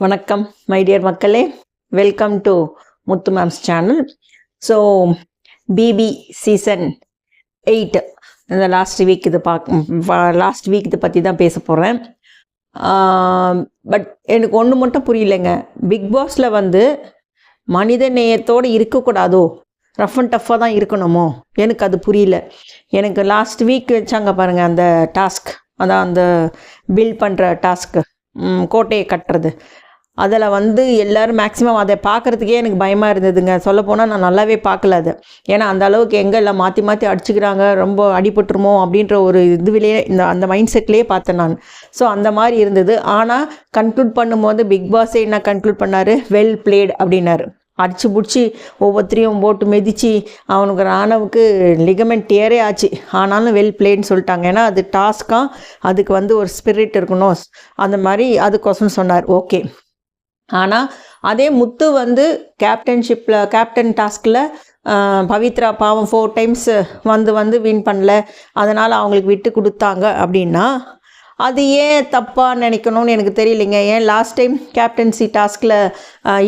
வணக்கம் my dear மக்களே. Welcome to Muthu memes channel so BB season eight இந்த last week இது பார்க்க லாஸ்ட் வீக் இதை பற்றி தான் பேச போகிறேன் பட் எனக்கு ஒன்று மட்டும் புரியலைங்க. பிக் பாஸில் வந்து மனித நேயத்தோடு இருக்கக்கூடாதோ? ரஃப் அண்ட் டஃப்பாக தான் இருக்கணுமோ? எனக்கு அது புரியல. எனக்கு லாஸ்ட் வீக் வச்சாங்க பாருங்கள் அந்த டாஸ்க் அதான் அந்த பில் பண்ணுற டாஸ்க்கு கோட்டையை கட்டுறது. அதில் வந்து எல்லோரும் மேக்ஸிமம் அதை பார்க்குறதுக்கே எனக்கு பயமாக இருந்ததுங்க. சொல்லப்போனால் நான் நல்லாவே பார்க்கல அது. ஏன்னா அந்த அளவுக்கு எங்கே எல்லாம் மாற்றி மாற்றி அடிச்சுக்கிறாங்க ரொம்ப அடிபட்டுருமோ அப்படின்ற ஒரு இதுவிலேயே இந்த அந்த மைண்ட் செட்லேயே பார்த்தேன் நான். ஸோ அந்த மாதிரி இருந்தது. ஆனால் கன்க்ளூட் பண்ணும்போது பிக் பாஸே என்ன கன்க்ளூட் பண்ணார்? வெல் பிளேட் அப்படின்னாரு. அடிச்சு பிடிச்சி ஒவ்வொருத்தரையும் போட்டு மிதித்து அவனுக்கு ராணவுக்கு லிகமெண்ட் டேரே ஆச்சு. ஆனாலும் வெல் பிளேன்னு சொல்லிட்டாங்க. ஏன்னா அது டாஸ்க்காக அதுக்கு வந்து ஒரு ஸ்பிரிட் இருக்கணும். அந்த மாதிரி அதுக்கோசம் சொன்னார். ஓகே ஆனால் அதே முத்து வந்து கேப்டன்ஷிப்பில் கேப்டன் டாஸ்கில் பவித்ரா பாவம் ஃபோர் டைம்ஸ் வந்து வந்து வின் பண்ணல. அதனால் அவங்களுக்கு விட்டு கொடுத்தாங்க அப்படின்னா அது ஏன் தப்பாக நினைக்கணும்னு எனக்கு தெரியலைங்க. ஏன் லாஸ்ட் டைம் கேப்டன்சி டாஸ்கில்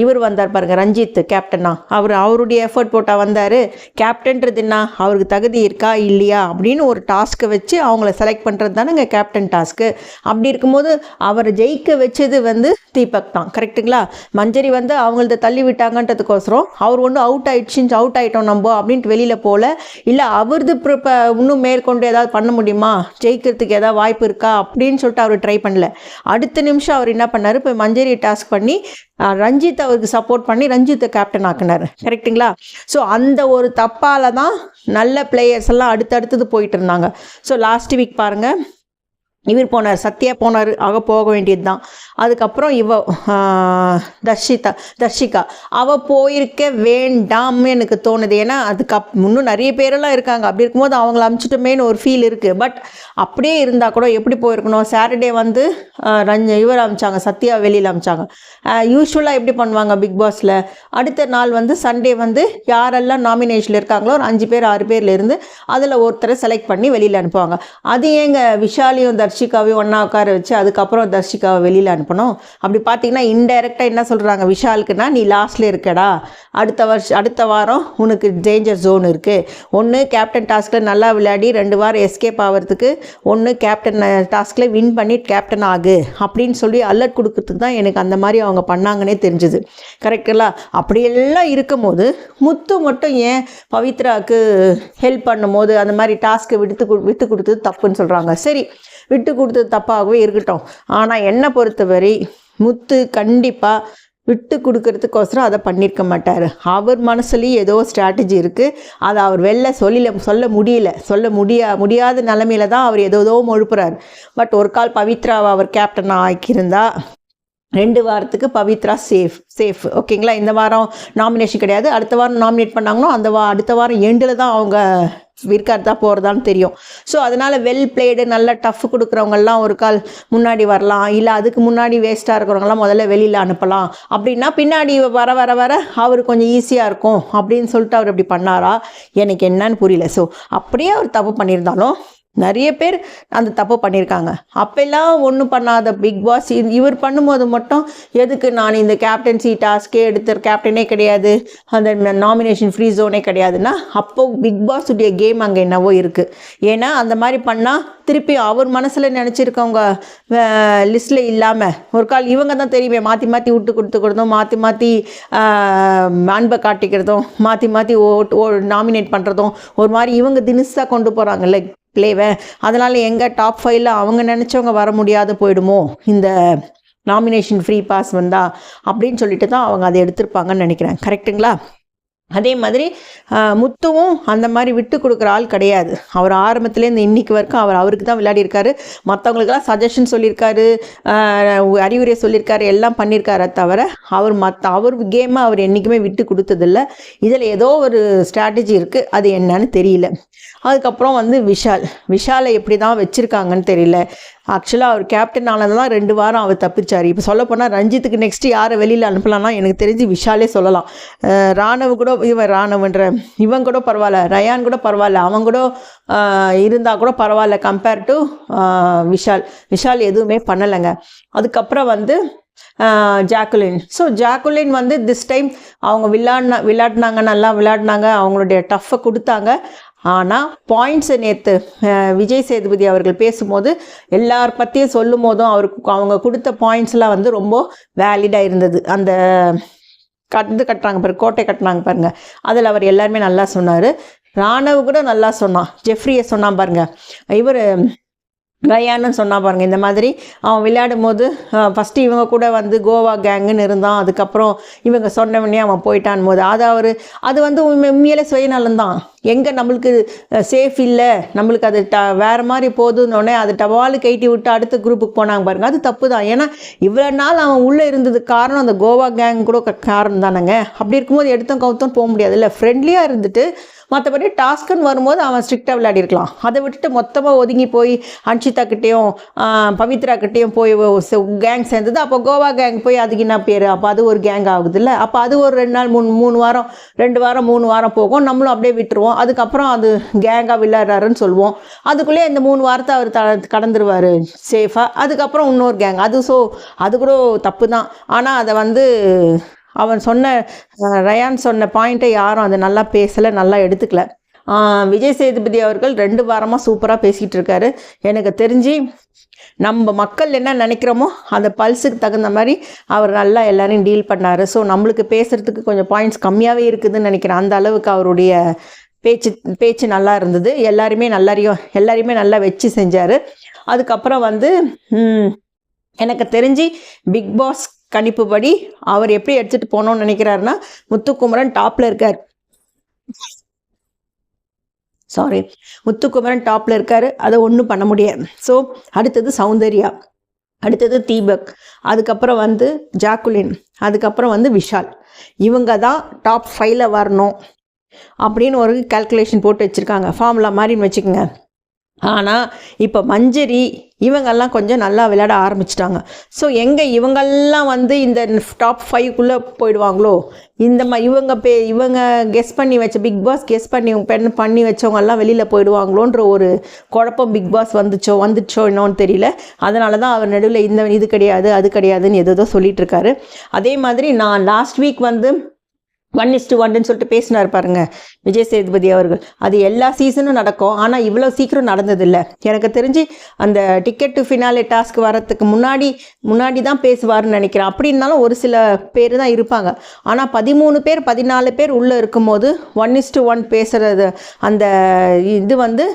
இவர் வந்தார் பாருங்க ரஞ்சித் கேப்டனா அவர் அவருடைய எஃபர்ட் போட்டால் வந்தார். கேப்டன்றது என்ன? அவருக்கு தகுதி இருக்கா? இல்லையா? அப்படின்னு ஒரு டாஸ்க்கை வச்சு அவங்கள செலக்ட் பண்ணுறது தானேங்க கேப்டன் டாஸ்க்கு அப்படி இருக்கும்போது அவரை ஜெயிக்க வச்சது வந்து தீபக் தான். கரெக்டுங்களா மஞ்சரி வந்து அவங்களத தள்ளி விட்டாங்கன்றதுக்கோசரம் அவர் ஒன்றும் அவுட் ஆயிடுச்சுன்னு அவுட் ஆகிட்டோம் நம்ம அப்படின்ட்டு வெளியில் போகல இல்லை அவரது இப்போ இன்னும் மேற்கொண்டு ஏதாவது பண்ண முடியுமா? ஜெயிக்கிறதுக்கு ஏதாவது வாய்ப்பு இருக்கா? அப்படின்னு சொல்லிட்டு அவர் ட்ரை பண்ணல. அடுத்த நிமிஷம் அவர் என்ன பண்ணார்? இப்போ மஞ்சரி டாஸ்க் பண்ணி ரஞ்சித் அவருக்கு சப்போர்ட் பண்ணி ரஞ்சித்தை கேப்டன் ஆக்கினார். கரெக்டுங்களா ஸோ அந்த ஒரு தப்பால் தான் நல்ல பிளேயர்ஸ் எல்லாம் அடுத்தடுத்தது போயிட்டு இருந்தாங்க. ஸோ லாஸ்ட் வீக் பாருங்கள் இவர் போனார் சத்யா போனார் ஆக போக வேண்டியது தான் அதுக்கப்புறம் இவ தர்ஷிதா தர்ஷிகா அவள் போயிருக்க வேண்டாம்னு எனக்கு தோணுது. ஏன்னா அதுக்கு அப் இன்னும் நிறைய பேரெல்லாம் இருக்காங்க. அப்படி இருக்கும்போது அவங்கள அமுச்சிட்டோமேனு ஒரு ஃபீல் இருக்குது பட் அப்படியே இருந்தால் கூட எப்படி போயிருக்கணும்? சாட்டர்டே வந்து ரஞ்ச இவர் அமிச்சாங்க சத்யா வெளியில் அமிச்சாங்க. யூஸ்வலாக எப்படி பண்ணுவாங்க பிக் பாஸில் அடுத்த நாள் வந்து சண்டே வந்து யாரெல்லாம் நாமினேஷனில் இருக்காங்களோ ஒரு அஞ்சு பேர் ஆறு பேர்லேருந்து அதில் ஒருத்தரை செலக்ட் பண்ணி வெளியில் அனுப்புவாங்க. அது ஏங்க விஷாலையும் தர்ஷிகாவையும் ஒன்றா உட்கார வச்சு அதுக்கப்புறம் தர்ஷிகாவை வெளியில் அனுப்பணும். அப்படி பார்த்தீங்கன்னா இன்டெரக்டாக என்ன சொல்கிறாங்க விஷாலுக்குன்னா நீ லாஸ்ட்டில் இருக்கடா. அடுத்த வருஷம் அடுத்த வாரம் உனக்கு டேஞ்சர் ஜோன் இருக்குது ஒன்று கேப்டன் டாஸ்கில் நல்லா விளையாடி ரெண்டு வாரம் எஸ்கேப் ஆகிறதுக்கு ஒன்று கேப்டன் டாஸ்கில் வின் பண்ணி கேப்டன் ஆகு. அப்படின்னு சொல்லி அலர்ட் கொடுக்கறதுக்கு தான் எனக்கு அந்த மாதிரி அவங்க பண்ணாங்கன்னே தெரிஞ்சுது. கரெக்டுங்களா அப்படியெல்லாம் இருக்கும் போது முத்து மட்டும் ஏன் பவித்ராவுக்கு ஹெல்ப் பண்ணும்போது அந்த மாதிரி டாஸ்க்கை விடுத்து விட்டு கொடுத்தது தப்புன்னு சொல்கிறாங்க சரி விட்டு கொடுத்தது தப்பாகவே இருக்கட்டும். ஆனால் என்னை பொறுத்தவரை முத்து கண்டிப்பாக விட்டு கொடுக்கறதுக்கோசரம் அதை பண்ணியிருக்க மாட்டார். அவர் மனசுலேயும் ஏதோ ஸ்ட்ராட்டஜி இருக்குது அதை அவர் வெளில சொல்லில சொல்ல முடியல. சொல்ல முடியா முடியாத நிலமையில தான் அவர் ஏதோ ஏதோ மொழுப்புறார். பட் ஒரு கால் பவித்ராவை அவர் கேப்டன் ஆக்கியிருந்தா ரெண்டு வாரத்துக்கு பவித்ரா சேஃப் சேஃப் ஓகேங்களா இந்த வாரம் நாமினேஷன் கிடையாது. அடுத்த வாரம் நாமினேட் பண்ணாங்கன்னா அந்த வா அடுத்த வாரம் எண்டில் தான் அவங்க விற்கிறதா போகிறதான்னு தெரியும். ஸோ அதனால் வெல் பிளேடு நல்ல டஃப் கொடுக்குறவங்கெல்லாம் ஒரு கால் முன்னாடி வரலாம். இல்லை அதுக்கு முன்னாடி வேஸ்ட்டாக இருக்கிறவங்களாம் முதல்ல வெளியில் அனுப்பலாம். அப்படின்னா பின்னாடி வர வர வர அவர் கொஞ்சம் ஈஸியாக இருக்கும். அப்படின்னு சொல்லிட்டு அவர் இப்படி பண்ணாரா? எனக்கு என்னன்னு புரியல. ஸோ அப்படியே அவர் தப்பு பண்ணியிருந்தாலும் நிறைய பேர் அந்த தப்பு பண்ணியிருக்காங்க. அப்போல்லாம் ஒன்றும் பண்ணாத பிக் பாஸ் இவர் பண்ணும்போது மட்டும் எதுக்கு நான் இந்த கேப்டன்சி டாஸ்க்கே எடுத்த கேப்டனே கிடையாது. அந்த நாமினேஷன் ஃப்ரீ ஜோனே கிடையாதுன்னா அப்போ பிக் பாஸுடைய கேம் அங்கே என்னவோ இருக்குது ஏன்னா அந்த மாதிரி பண்ணால் திருப்பி அவர் மனசில் நினச்சிருக்கவங்க லிஸ்ட்டில் இல்லாமல் ஒரு கால் இவங்க தான் தெரியுமே மாற்றி மாற்றி விட்டு கொடுத்து கொடுத்தோம் மாற்றி மாற்றி அன்பை காட்டிக்கிறதும் மாற்றி மாற்றி ஓ நாமினேட் பண்ணுறதும் ஒரு மாதிரி இவங்க தினுசாக கொண்டு போகிறாங்கல்ல பிளேவை அதனால் எங்கே டாப் ஃபைவ்ல அவங்க நினச்சவங்க வர முடியாது போயிடுமோ? இந்த நாமினேஷன் ஃப்ரீ பாஸ் வந்தா அப்படின்னு சொல்லிட்டு தான் அவங்க அதை எடுத்திருப்பாங்கன்னு நினைக்கிறேன். கரெக்டுங்களா அதே மாதிரி முத்துவும் அந்த மாதிரி விட்டு கொடுக்குற ஆள் கிடையாது. அவர் ஆரம்பத்துலேருந்து இன்னைக்கு வரைக்கும் அவர் அவருக்கு தான் விளையாடிருக்காரு மற்றவங்களுக்கெல்லாம் சஜஷன் சொல்லியிருக்காரு. அறிவுரை சொல்லியிருக்காரு. எல்லாம் பண்ணியிருக்காரு தவிர அவர் மற்ற அவர் கேமை அவர் என்றைக்குமே விட்டு கொடுத்ததில்ல. இதில் ஏதோ ஒரு ஸ்ட்ராட்டஜி இருக்குது அது என்னன்னு தெரியல. அதுக்கப்புறம் வந்து விஷால். விஷாலை எப்படி தான் வச்சுருக்காங்கன்னு தெரியல. ஆக்சுவலாக அவர் கேப்டன் ஆனதான் ரெண்டு வாரம் அவர் தப்பிச்சார். இப்போ சொல்லப்போனால் ரஞ்சித்துக்கு நெக்ஸ்ட்டு யாரை வெளியில் அனுப்பலாம்னா எனக்கு தெரிஞ்சு விஷாலே சொல்லலாம். ராணவ கூட இவன் ராணவன்ற இவன் கூட பரவாயில்ல ரயான் கூட பரவாயில்ல அவன் கூட இருந்தால் கூட பரவாயில்ல கம்பேர் டு விஷால். விஷால் எதுவுமே பண்ணலைங்க. அதுக்கப்புறம் வந்து ஜாக்குலின். ஸோ ஜாக்குலின் வந்து திஸ் டைம் அவங்க விளையாடின விளையாடினாங்க நல்லா விளையாடினாங்க. அவங்களுடைய டஃப்பை கொடுத்தாங்க. ஆனால் பாயிண்ட்ஸை நேற்று விஜய் சேதுபதி அவர்கள் பேசும்போது எல்லார் பற்றியும் சொல்லும் போதும் அவருக்கு அவங்க கொடுத்த பாயிண்ட்ஸ்லாம் வந்து ரொம்ப வேலிடாக இருந்தது. அந்த கட்டு கட்டுறாங்க பாருங்க கோட்டை கட்டினாங்க பாருங்க. அதில் அவர் எல்லாருமே நல்லா சொன்னார். ராணவ் கூட நல்லா சொன்னான். ஜெஃப்ரியை சொன்னான் பாருங்க. இவர் ரயான்னு சொன்னா பாருங்க இந்த மாதிரி. அவன் விளையாடும் போது ஃபஸ்ட்டு இவங்க கூட வந்து கோவா கேங்குன்னு இருந்தான். அதுக்கப்புறம் இவங்க சொன்னவனே அவன் போயிட்டான் போது அது அவர் அது வந்து உண்மை- உண்மையிலே சுயநலம்தான் எங்கே நம்மளுக்கு சேஃப் இல்லை நம்மளுக்கு அது ட வேறு மாதிரி போதுன்னொடனே அது டவாலு கைட்டி விட்டு அடுத்த குரூப்புக்கு போனாங்க பாருங்க. அது தப்பு தான் ஏன்னா இவ்வளோ நாள் அவன் உள்ளே இருந்ததுக்கு காரணம் அந்த கோவா கேங் கூட காரணம் தானேங்க. அப்படி இருக்கும்போது எடுத்தும் கவுத்தும் போக முடியாது இல்லை. ஃப்ரெண்ட்லியாக இருந்துட்டு மற்றபடி டாஸ்க்குன்னு வரும்போது அவன் ஸ்ட்ரிக்டாக விளையாடிருக்கலாம். அதை விட்டுட்டு மொத்தமாக ஒதுங்கி போய் அன்ஷிதா கிட்டேயும் பவித்ரா கிட்டேயும் போய் கேங் சேர்ந்தது. அப்போ கோவா கேங் போய் அதுக்கு என்ன பேர்? அப்போ அது ஒரு கேங் ஆகுது இல்லை. அப்போ அது ஒரு ரெண்டு நாள் மூணு மூணு வாரம் ரெண்டு வாரம் மூணு வாரம் போகும். நம்மளும் அப்படியே விட்டுருவோம். அதுக்கப்புறம் அது கேங்காக விளையாடுறாருன்னு சொல்லுவோம். அதுக்குள்ளே இந்த மூணு வாரத்தை அவர் த கடந்துருவார் சேஃபாக அதுக்கப்புறம் இன்னொரு கேங் அது ஸோ அது கூட தப்பு தான் ஆனால் அதை வந்து அவன் சொன்ன ரயான் சொன்ன பாயிண்ட்டை யாரும் அதை நல்லா பேசலை நல்லா எடுத்துக்கல. விஜய் சேதுபதி அவர்கள் ரெண்டு வாரமாக சூப்பராக பேசிகிட்டு இருக்காரு. எனக்கு தெரிஞ்சு நம்ம மக்கள் என்ன நினைக்கிறோமோ அந்த பல்ஸுக்கு தகுந்த மாதிரி அவர் நல்லா எல்லாரையும் டீல் பண்ணார். ஸோ நம்மளுக்கு பேசுகிறதுக்கு கொஞ்சம் பாயிண்ட்ஸ் கம்மியாகவே இருக்குதுன்னு நினைக்கிறேன். அந்த அளவுக்கு அவருடைய பேச்சு பேச்சு நல்லா இருந்தது. எல்லாருமே நல்லாரையும் எல்லாரையுமே நல்லா வச்சு செஞ்சார். அதுக்கப்புறம் வந்து எனக்கு தெரிஞ்சு பிக் பாஸ் கணிப்புப்படி அவர் எப்படி எடுத்துகிட்டு போகணும்னு நினைக்கிறாருன்னா முத்துக்குமரன் டாப்பில் இருக்கார். சாரி முத்துக்குமரன் டாப்பில் இருக்கார். அதை ஒன்றும் பண்ண முடியாது. ஸோ அடுத்தது சௌந்தர்யா. அடுத்தது தீபக். அதுக்கப்புறம் வந்து ஜாக்குலின். அதுக்கப்புறம் வந்து விஷால். இவங்க தான் டாப் ஃபைவ்ல வரணும். அப்படின்னு ஒரு கால்குலேஷன் போட்டு வச்சுருக்காங்க. ஃபார்முலா மாதிரின்னு வச்சுக்கோங்க. ஆனால் இப்போ மஞ்சரி இவங்கெல்லாம் கொஞ்சம் நல்லா விளையாட ஆரம்பிச்சிட்டாங்க. ஸோ எங்கே இவங்கெல்லாம் வந்து இந்த டாப் ஃபைவ்க்குள்ளே போயிடுவாங்களோ? இந்த மா இவங்க பே இவங்க கெஸ் பண்ணி வச்ச பிக் பாஸ் கெஸ் பண்ணி பெண் பண்ணி வச்சவங்கெல்லாம் வெளியில் போயிடுவாங்களோன்ற ஒரு குழப்பம் பிக் பாஸ் வந்துச்சோ வந்துச்சோ என்னோன்னு தெரியல. அதனால தான் அவர் நடுவில் இந்த இது கிடையாது அது கிடையாதுன்னு எதோ சொல்லிகிட்ருக்காரு அதே மாதிரி நான் லாஸ்ட் வீக் வந்து ஒன் இஸ்டு ஒன்னு சொல்லிட்டு பேசினார் பாருங்க. விஜய் சேதுபதி அவர்கள். அது எல்லா சீசனும் நடக்கும். ஆனால் இவ்வளோ சீக்கிரம் நடந்ததில்லை. எனக்கு தெரிஞ்சு அந்த டிக்கெட் டு ஃபினாலே டாஸ்க் வரத்துக்கு முன்னாடி முன்னாடி தான் பேசுவார்னு நினைக்கிறேன். அப்படின்னாலும் ஒரு சில பேர் தான் இருப்பாங்க. ஆனால் பதிமூணு பேர் பதினாலு பேர் உள்ளே இருக்கும்போது ஒன் இஸ்டு ஒன் பேசுகிறது அந்த இது வந்து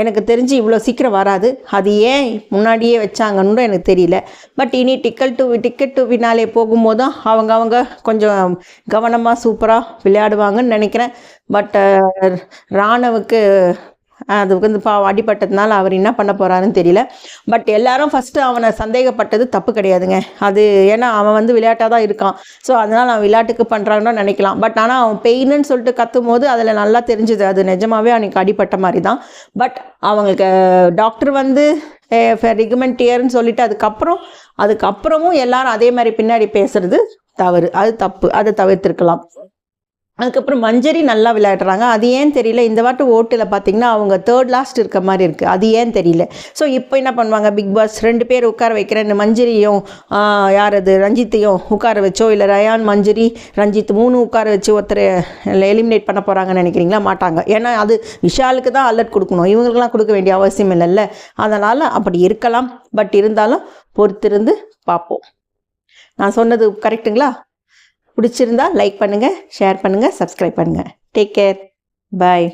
எனக்கு தெரிஞ்சு இவ்வளோ சீக்கிரம் வராது. அது ஏன் முன்னாடியே வச்சாங்கன்னு எனக்கு தெரியல. பட் இனி டிக்கெட் டு டிக்கெட் டு பின்னாலே போகும்போதும் அவங்க அவங்க கொஞ்சம் கவனமாக சூப்பராக விளையாடுவாங்கன்னு நினைக்கிறேன். பட் ராணவுக்கு அது வந்து பாவம் அடிபட்டதுனால அவர் என்ன பண்ண போகிறாருன்னு தெரியல. பட் எல்லாரும் ஃபஸ்ட்டு அவனை சந்தேகப்பட்டது தப்பு கிடையாதுங்க. அது ஏன்னா அவன் வந்து விளையாட்டாக தான் இருக்கான். ஸோ அதனால் அவன் விளையாட்டுக்கு பண்ணுறாங்கன்னு நினைக்கலாம். பட் ஆனால் அவன் பெயின்னு சொல்லிட்டு கத்தும் போது அதில் நல்லா தெரிஞ்சுது. அது நிஜமாவே அவனுக்கு அடிபட்ட மாதிரி தான். பட் அவங்களுக்கு டாக்டர் வந்து ரிகமெண்ட் இயர்னு சொல்லிட்டு அதுக்கப்புறம் அதுக்கப்புறமும் எல்லாரும் அதே மாதிரி பின்னாடி பேசுறது தவறு. அது தப்பு. அதை தவிர்த்திருக்கலாம். அதுக்கப்புறம் மஞ்சரி நல்லா விளையாடுறாங்க. அது ஏன் தெரியல? இந்த வாட்டு ஓட்டில் பார்த்தீங்கன்னா அவங்க தேர்ட் லாஸ்ட் இருக்க மாதிரி இருக்குது அது ஏன் தெரியல? ஸோ இப்போ என்ன பண்ணுவாங்க? பிக் பாஸ் ரெண்டு பேர் உட்கார வைக்கிறேன் இந்த மஞ்சரியும் யார் அது ரஞ்சித்தையும் உட்கார வச்சோ இல்லை ரயான் மஞ்சரி ரஞ்சித் மூணு உட்கார வச்சு ஒருத்தரை எலிமினேட் பண்ண போகிறாங்கன்னு நினைக்கிறீங்களா? மாட்டாங்க. ஏன்னா அது விஷாலுக்கு தான் அலர்ட் கொடுக்கணும். இவங்களுக்கெல்லாம் கொடுக்க வேண்டிய அவசியம் இல்லைல்ல. அதனால் அப்படி இருக்கலாம். பட் இருந்தாலும் பொறுத்திருந்து பார்ப்போம். நான் சொன்னது கரெக்ட்டுங்களா பிடிச்சிருந்தா லைக் பண்ணுங்கள் ஷேர் பண்ணுங்கள் சப்ஸ்கிரைப் பண்ணுங்கள் டேக் கேர் பாய்